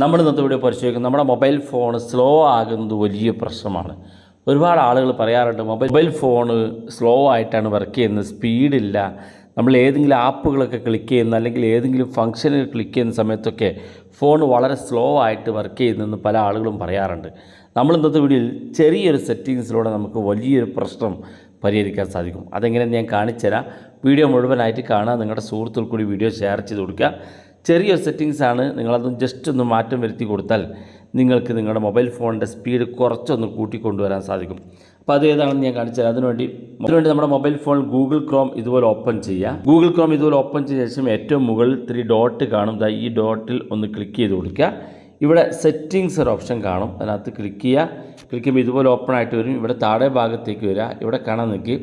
നമ്മൾ ഇന്നത്തെ വീഡിയോ പരിശോധിക്കും. നമ്മുടെ മൊബൈൽ ഫോൺ സ്ലോ ആകുന്നത് വലിയ പ്രശ്നമാണ്. ഒരുപാട് ആളുകൾ പറയാറുണ്ട് മൊബൈൽ മൊബൈൽ ഫോണ് സ്ലോ ആയിട്ടാണ് വർക്ക് ചെയ്യുന്നത് സ്പീഡില്ല. നമ്മൾ ഏതെങ്കിലും ആപ്പുകളൊക്കെ ക്ലിക്ക് ചെയ്യുന്ന അല്ലെങ്കിൽ ഏതെങ്കിലും ഫംഗ്ഷനിൽ ക്ലിക്ക് ചെയ്യുന്ന സമയത്തൊക്കെ ഫോൺ വളരെ സ്ലോ ആയിട്ട് വർക്ക് ചെയ്യുന്നതെന്ന് പല ആളുകളും പറയാറുണ്ട്. നമ്മൾ ഇന്നത്തെ വീഡിയോയിൽ ചെറിയൊരു സെറ്റിങ്സിലൂടെ നമുക്ക് വലിയൊരു പ്രശ്നം പരിഹരിക്കാൻ സാധിക്കും. അതെങ്ങനെയെന്ന് ഞാൻ കാണിച്ചുതരാം. വീഡിയോ മുഴുവനായിട്ട് കാണുക നിങ്ങളുടെ സുഹൃത്തുക്കൾ കൂടി വീഡിയോ ഷെയർ ചെയ്ത് കൊടുക്കുക. ചെറിയൊരു സെറ്റിങ്സ് ആണ് നിങ്ങളത് ജസ്റ്റ് ഒന്ന് മാറ്റം വരുത്തി കൊടുത്താൽ നിങ്ങൾക്ക് നിങ്ങളുടെ മൊബൈൽ ഫോണിന്റെ സ്പീഡ് കുറച്ചൊന്ന് കൂട്ടിക്കൊണ്ടുവരാൻ സാധിക്കും. അപ്പോൾ അത് ഏതാണെന്ന് ഞാൻ കാണിച്ചു തരാം അതിനുവേണ്ടി അതിനുവേണ്ടി നമ്മുടെ മൊബൈൽ ഫോൺ ഗൂഗിൾ ക്രോം ഇതുപോലെ ഓപ്പൺ ചെയ്യുക. ഗൂഗിൾ ക്രോം ഇതുപോലെ ഓപ്പൺ ചെയ്ത ശേഷം ഏറ്റവും മുകളിൽ ത്രീ ഡോട്ട് കാണും. ഈ ഡോട്ടിൽ ഒന്ന് ക്ലിക്ക് ചെയ്ത് കൊടുക്കുക. ഇവിടെ സെറ്റിങ്സ് ഒരു ഓപ്ഷൻ കാണും. അതിനകത്ത് ക്ലിക്ക് ചെയ്യുക. ക്ലിക്ക് ചെയ്യുമ്പോൾ ഇതുപോലെ ഓപ്പൺ ആയിട്ട് വരും. ഇവിടെ താഴെ ഭാഗത്തേക്ക് വരിക. ഇവിടെ കാണാൻ നിൽക്കി.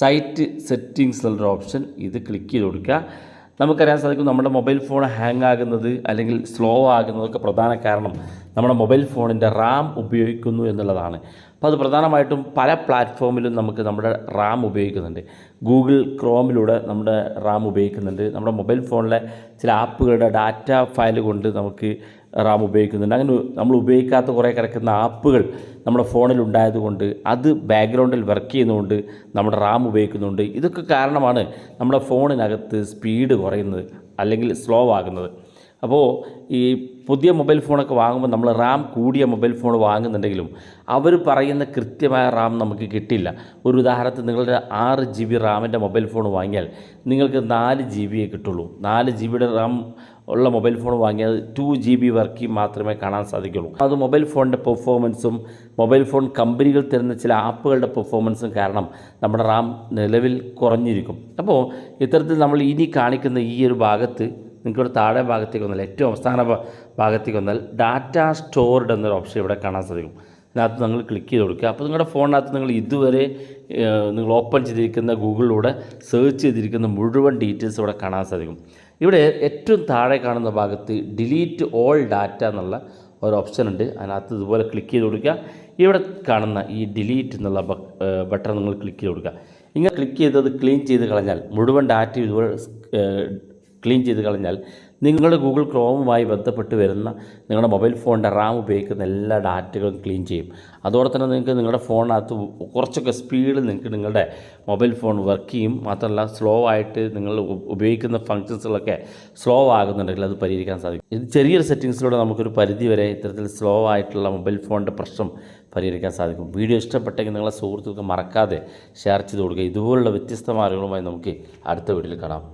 സൈറ്റ് സെറ്റിങ്സ് എന്നുള്ളൊരു ഓപ്ഷൻ ഇത് ക്ലിക്ക് ചെയ്ത് കൊടുക്കുക. നമുക്കറിയാൻ സാധിക്കും നമ്മുടെ മൊബൈൽ ഫോൺ ഹാങ് ആകുന്നത് അല്ലെങ്കിൽ സ്ലോ ആകുന്നതൊക്കെ പ്രധാന കാരണം നമ്മുടെ മൊബൈൽ ഫോണിന്റെ റാം ഉപയോഗിക്കുന്നു എന്നുള്ളതാണ്. അപ്പോൾ അത് പ്രധാനമായിട്ടും പല പ്ലാറ്റ്ഫോമിലും നമുക്ക് നമ്മുടെ റാം ഉപയോഗിക്കുന്നുണ്ട്. ഗൂഗിൾ ക്രോമിലൂടെ നമ്മുടെ റാം ഉപയോഗിക്കുന്നുണ്ട്. നമ്മുടെ മൊബൈൽ ഫോണിലെ ചില ആപ്പുകളുടെ ഡാറ്റ ഫയൽ കൊണ്ട് നമുക്ക് റാം ഉപയോഗിക്കുന്നുണ്ട്. അങ്ങനെ നമ്മൾ ഉപയോഗിക്കാത്ത കുറേ കിടക്കുന്ന ആപ്പുകൾ നമ്മുടെ ഫോണിൽ ഉണ്ടായതുകൊണ്ട് അത് ബാക്ക്ഗ്രൗണ്ടിൽ വർക്ക് ചെയ്യുന്നതുകൊണ്ട് നമ്മുടെ റാം ഉപയോഗിക്കുന്നുണ്ട്. ഇതൊക്കെ കാരണമാണ് നമ്മുടെ ഫോണിനകത്ത് സ്പീഡ് കുറയുന്നത് അല്ലെങ്കിൽ സ്ലോ ആകുന്നത്. അപ്പോൾ ഈ പുതിയ മൊബൈൽ ഫോണൊക്കെ വാങ്ങുമ്പോൾ നമ്മൾ റാം കൂടിയ മൊബൈൽ ഫോൺ വാങ്ങുന്നുണ്ടെങ്കിലും അവർ പറയുന്ന കൃത്യമായ റാം നമുക്ക് കിട്ടില്ല. ഒരു ഉദാഹരണത്തിന് നിങ്ങളുടെ ആറ് ജി ബി റാമിന്റെ മൊബൈൽ ഫോൺ വാങ്ങിയാൽ നിങ്ങൾക്ക് നാല് ജി ബിയെ കിട്ടുള്ളൂ. നാല് ജി ബിയുടെ റാം ഉള്ള മൊബൈൽ ഫോൺ വാങ്ങിയാൽ ടു ജി ബി വർക്കി മാത്രമേ കാണാൻ സാധിക്കുള്ളൂ. അത് മൊബൈൽ ഫോണിന്റെ പെർഫോമൻസും മൊബൈൽ ഫോൺ കമ്പനികൾ തരുന്ന ചില ആപ്പുകളുടെ പെർഫോമൻസും കാരണം നമ്മുടെ റാം നിലവിൽ കുറഞ്ഞിരിക്കും. അപ്പോൾ ഇത്തരത്തിൽ നമ്മൾ ഇനി കാണിക്കുന്ന ഈ ഒരു ഭാഗത്ത് നിങ്ങൾക്കിവിടെ താഴെ ഭാഗത്തേക്ക് വന്നാൽ ഏറ്റവും അവസാന ഭാഗത്തേക്ക് വന്നാൽ ഡാറ്റ സ്റ്റോർഡ് എന്നൊരു ഓപ്ഷൻ ഇവിടെ കാണാൻ സാധിക്കും. അതിനകത്ത് നിങ്ങൾ ക്ലിക്ക് ചെയ്ത് കൊടുക്കുക. അപ്പോൾ നിങ്ങളുടെ ഫോണിനകത്ത് നിങ്ങൾ ഇതുവരെ നിങ്ങൾ ഓപ്പൺ ചെയ്തിരിക്കുന്ന ഗൂഗിളിലൂടെ സെർച്ച് ചെയ്തിരിക്കുന്ന മുഴുവൻ ഡീറ്റെയിൽസ് ഇവിടെ കാണാൻ സാധിക്കും. ഇവിടെ ഏറ്റവും താഴെ കാണുന്ന ഭാഗത്ത് ഡിലീറ്റ് ഓൾ ഡാറ്റ എന്നുള്ള ഒരു ഓപ്ഷൻ ഉണ്ട്. അതിനകത്ത് ഇതുപോലെ ക്ലിക്ക് ചെയ്ത് കൊടുക്കുക. ഇവിടെ കാണുന്ന ഈ ഡിലീറ്റ് എന്നുള്ള ബട്ടൺ നിങ്ങൾ ക്ലിക്ക് ചെയ്ത് കൊടുക്കുക. ഇങ്ങനെ ക്ലിക്ക് ചെയ്തത് ക്ലീൻ ചെയ്ത് കളഞ്ഞാൽ മുഴുവൻ ഡാറ്റ ഇതുപോലെ ക്ലീൻ ചെയ്ത് കളഞ്ഞാൽ നിങ്ങളുടെ ഗൂഗിൾ ക്രോമുമായി ബന്ധപ്പെട്ട് വരുന്ന നിങ്ങളുടെ മൊബൈൽ ഫോണിന്റെ റാം ഉപയോഗിക്കുന്ന എല്ലാ ഡാറ്റകളും ക്ലീൻ ചെയ്യും. അതോടെ തന്നെ നിങ്ങൾക്ക് നിങ്ങളുടെ ഫോണിനകത്ത് കുറച്ചൊക്കെ സ്പീഡ് നിങ്ങൾക്ക് നിങ്ങളുടെ മൊബൈൽ ഫോൺ വർക്ക് ചെയ്യും. മാത്രമല്ല സ്ലോ ആയിട്ട് നിങ്ങൾ ഉപയോഗിക്കുന്ന ഫങ്ഷൻസുകളൊക്കെ സ്ലോ ആകുന്നുണ്ടെങ്കിൽ അത് പരിഹരിക്കാൻ സാധിക്കും. ഇത് ചെറിയൊരു സെറ്റിങ്സിലൂടെ നമുക്കൊരു പരിധി വരെ ഇത്തരത്തിൽ സ്ലോ ആയിട്ടുള്ള മൊബൈൽ ഫോണിന്റെ പ്രശ്നം പരിഹരിക്കാൻ സാധിക്കും. വീഡിയോ ഇഷ്ടപ്പെട്ടെങ്കിൽ നിങ്ങളെ സുഹൃത്തുക്കൾക്ക് മറക്കാതെ ഷെയർ ചെയ്ത് കൊടുക്കുക. ഇതുപോലുള്ള വ്യത്യസ്ത മാർഗങ്ങളുമായി നമുക്ക് അടുത്ത വീഡിയോയിൽ കാണാം.